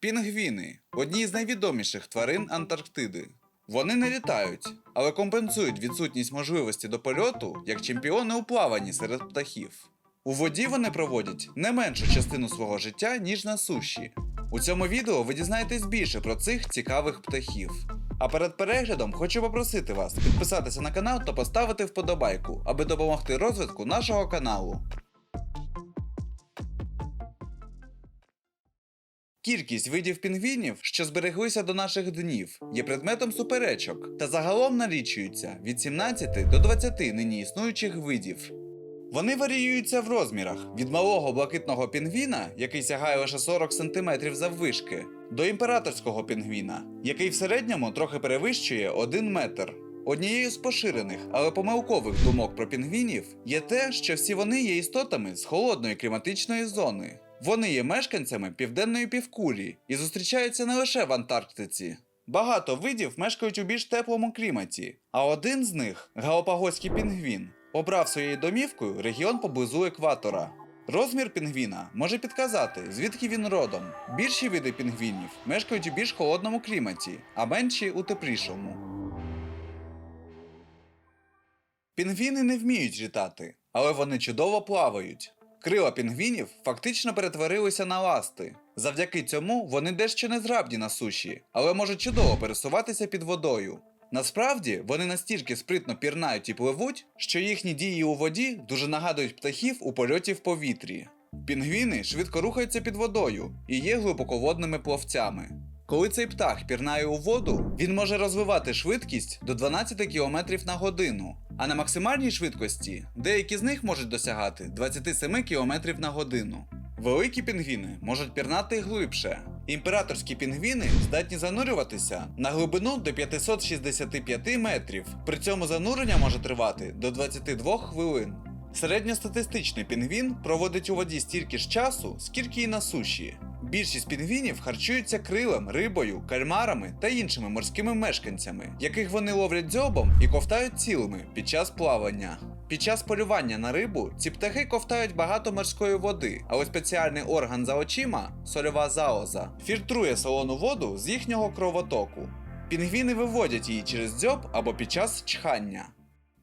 Пінгвіни одні з найвідоміших тварин Антарктиди. Вони не літають, але компенсують відсутність можливості до польоту як чемпіони у плаванні серед птахів. У воді вони проводять не меншу частину свого життя, ніж на суші. У цьому відео ви дізнаєтесь більше про цих цікавих птахів. А перед переглядом хочу попросити вас підписатися на канал та поставити вподобайку, аби допомогти розвитку нашого каналу. Кількість видів пінгвінів, що збереглися до наших днів, є предметом суперечок та загалом налічуються від 17 до 20 нині існуючих видів. Вони варіюються в розмірах від малого блакитного пінгвіна, який сягає лише 40 см заввишки, до імператорського пінгвіна, який в середньому трохи перевищує 1 метр. Однією з поширених, але помилкових думок про пінгвінів є те, що всі вони є істотами з холодної кліматичної зони. Вони є мешканцями південної півкулі і зустрічаються не лише в Антарктиці. Багато видів мешкають у більш теплому кліматі, а один з них галапагоський пінгвін, обрав своєю домівкою регіон поблизу екватора. Розмір пінгвіна може підказати, звідки він родом. Більші види пінгвінів мешкають у більш холодному кліматі, а менші у теплішому. Пінгвіни не вміють літати, але вони чудово плавають. Крила пінгвінів фактично перетворилися на ласти. Завдяки цьому вони дещо незграбні на суші, але можуть чудово пересуватися під водою. Насправді вони настільки спритно пірнають і пливуть, що їхні дії у воді дуже нагадують птахів у польоті в повітрі. Пінгвіни швидко рухаються під водою і є глибоководними пловцями. Коли цей птах пірнає у воду, він може розвивати швидкість до 12 км на годину, а на максимальній швидкості деякі з них можуть досягати 27 км на годину. Великі пінгвіни можуть пірнати глибше. Імператорські пінгвіни здатні занурюватися на глибину до 565 метрів. При цьому занурення може тривати до 22 хвилин. Середньостатистичний пінгвін проводить у воді стільки ж часу, скільки і на суші. Більшість пінгвінів харчуються крилем, рибою, кальмарами та іншими морськими мешканцями, яких вони ловлять дзьобом і ковтають цілими під час плавання. Під час полювання на рибу ці птахи ковтають багато морської води, але спеціальний орган за очима сольова заоза фільтрує солону воду з їхнього кровотоку. Пінгвіни виводять її через дзьоб або під час чхання.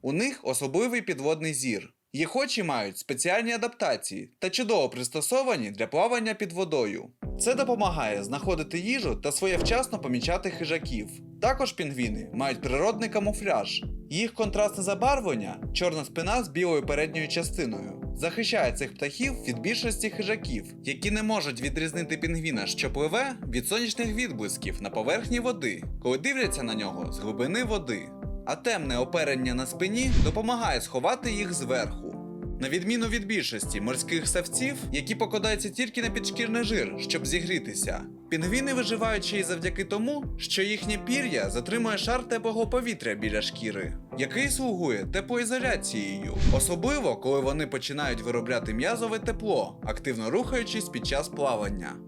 У них особливий підводний зір. Їх очі мають спеціальні адаптації та чудово пристосовані для плавання під водою. Це допомагає знаходити їжу та своєвчасно помічати хижаків. Також пінгвіни мають природний камуфляж. Їх контрастне забарвлення, чорна спина з білою передньою частиною, захищає цих птахів від більшості хижаків, які не можуть відрізнити пінгвіна, що пливе, від сонячних відблисків на поверхні води, коли дивляться на нього з глибини води а темне оперення на спині допомагає сховати їх зверху. На відміну від більшості морських савців, які покладаються тільки на підшкірний жир, щоб зігрітися, пінгвіни виживають ще й завдяки тому, що їхнє пір'я затримує шар теплого повітря біля шкіри, який слугує теплоізоляцією, особливо коли вони починають виробляти м'язове тепло, активно рухаючись під час плавання.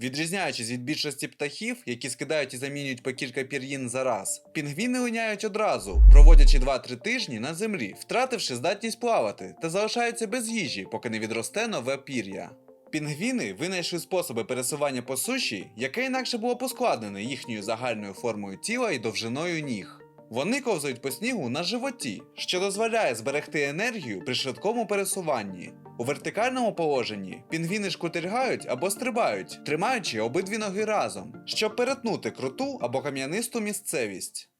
Відрізняючись від більшості птахів, які скидають і замінюють по кілька пір'їн за раз, пінгвіни линяють одразу, проводячи 2-3 тижні на землі, втративши здатність плавати та залишаються без їжі, поки не відросте нове пір'я. Пінгвіни винайшли способи пересування по суші, яке інакше було поскладнене їхньою загальною формою тіла і довжиною ніг. Вони ковзають по снігу на животі, що дозволяє зберегти енергію при швидкому пересуванні. У вертикальному положенні пінгвіни шкутильгають або стрибають, тримаючи обидві ноги разом, щоб перетнути круту або кам'янисту місцевість.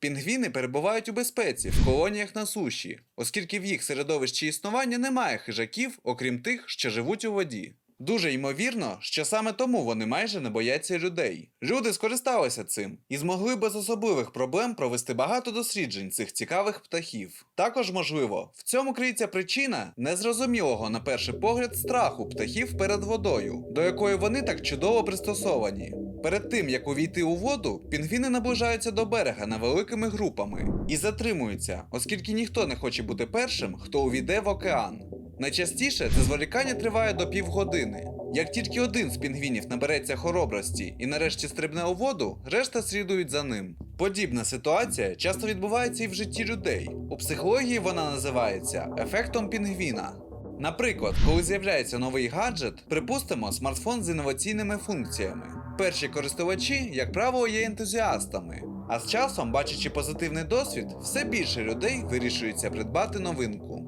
Пінгвіни перебувають у безпеці в колоніях на суші, оскільки в їх середовищі існування немає хижаків, окрім тих, що живуть у воді. Дуже ймовірно, що саме тому вони майже не бояться людей. Люди скористалися цим і змогли без особливих проблем провести багато досліджень цих цікавих птахів. Також, можливо, в цьому криється причина незрозумілого на перший погляд страху птахів перед водою, до якої вони так чудово пристосовані. Перед тим як увійти у воду, пінгвіни наближаються до берега невеликими групами і затримуються, оскільки ніхто не хоче бути першим, хто увійде в океан. Найчастіше це зволікання триває до півгодини. Як тільки один з пінгвінів набереться хоробрості і нарешті стрибне у воду, решта слідують за ним. Подібна ситуація часто відбувається і в житті людей. У психології вона називається ефектом пінгвіна. Наприклад, коли з'являється новий гаджет, припустимо, смартфон з інноваційними функціями. Перші користувачі, як правило, є ентузіастами. А з часом, бачачи позитивний досвід, все більше людей вирішується придбати новинку.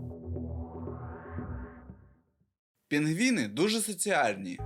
Пінгвіни дуже соціальні.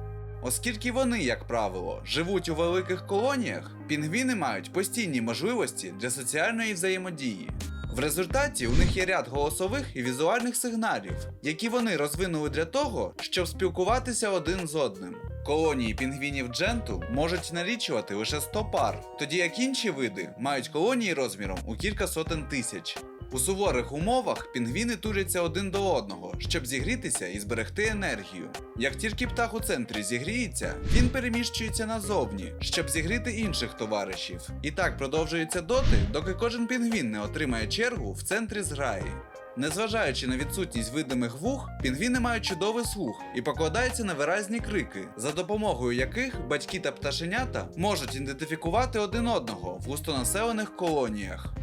Оскільки вони, як правило, живуть у великих колоніях, пінгвіни мають постійні можливості для соціальної взаємодії. В результаті у них є ряд голосових і візуальних сигналів, які вони розвинули для того, щоб спілкуватися один з одним. Колонії пінгвінів дженту можуть налічувати лише 100 пар, тоді як інші види мають колонії розміром у кілька сотень тисяч. У суворих умовах пінгвіни туряться один до одного, щоб зігрітися і зберегти енергію. Як тільки птах у центрі зігріється, він переміщується назовні, щоб зігріти інших товаришів. І так продовжується доти, доки кожен пінгвін не отримає чергу в центрі зграї. Незважаючи на відсутність видимих вух, пінгвіни мають чудовий слух і покладаються на виразні крики, за допомогою яких батьки та пташенята можуть ідентифікувати один одного в густонаселених колоніях.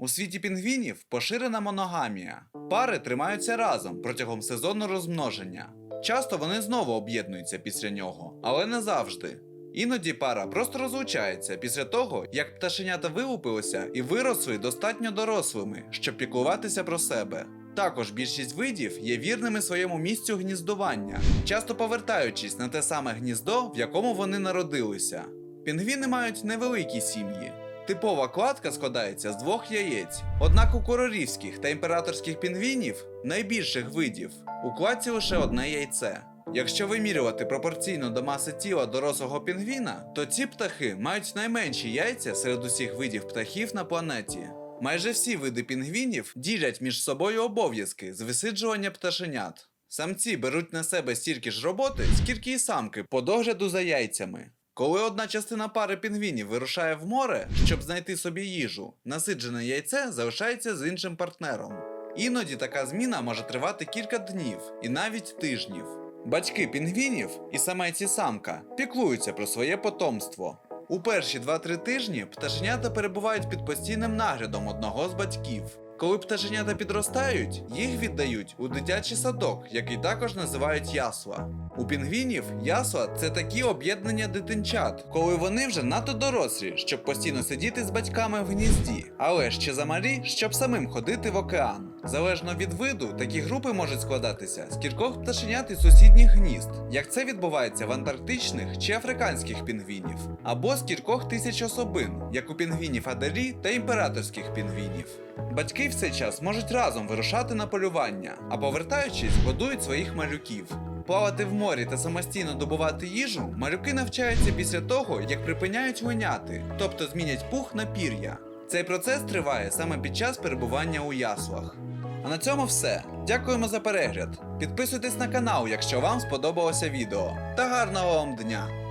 У світі пінгвінів поширена моногамія. Пари тримаються разом протягом сезону розмноження. Часто вони знову об'єднуються після нього, але не завжди. Іноді пара просто розлучається після того, як пташенята вилупилися і виросли достатньо дорослими, щоб піклуватися про себе. Також більшість видів є вірними своєму місцю гніздування, часто повертаючись на те саме гніздо, в якому вони народилися. Пінгвіни мають невеликі сім'ї. Типова кладка складається з двох яєць. Однак у королівських та імператорських пінгвінів, найбільших видів, у кладці лише одне яйце. Якщо вимірювати пропорційно до маси тіла дорослого пінгвіна, то ці птахи мають найменші яйця серед усіх видів птахів на планеті. Майже всі види пінгвінів ділять між собою обов'язки з висиджування пташенят. Самці беруть на себе стільки ж роботи, скільки і самки по догляду за яйцями. Коли одна частина пари пінгвінів вирушає в море, щоб знайти собі їжу, насиджене яйце залишається з іншим партнером. Іноді така зміна може тривати кілька днів і навіть тижнів. Батьки пінгвінів і самець і самка піклуються про своє потомство. У перші 2-3 тижні пташенята перебувають під постійним наглядом одного з батьків. Коли пташенята підростають, їх віддають у дитячий садок, який також називають ясла. У пінгвінів ясла це такі об'єднання дитинчат, коли вони вже надто дорослі, щоб постійно сидіти з батьками в гнізді, але ще замалі, щоб самим ходити в океан. Залежно від виду, такі групи можуть складатися з кількох пташенят із сусідніх гнізд, як це відбувається в антарктичних чи африканських пінгвінів, або з кількох тисяч особин, як у пінгвінів Аделі та імператорських пінгвінів. Батьки в цей час можуть разом вирушати на полювання, а повертаючись, годують своїх малюків. Плавати в морі та самостійно добувати їжу малюки навчаються після того, як припиняють линяти, тобто змінять пух на пір'я. Цей процес триває саме під час перебування у яслах. А на цьому все. Дякуємо за перегляд. Підписуйтесь на канал, якщо вам сподобалося відео. Та гарного вам дня!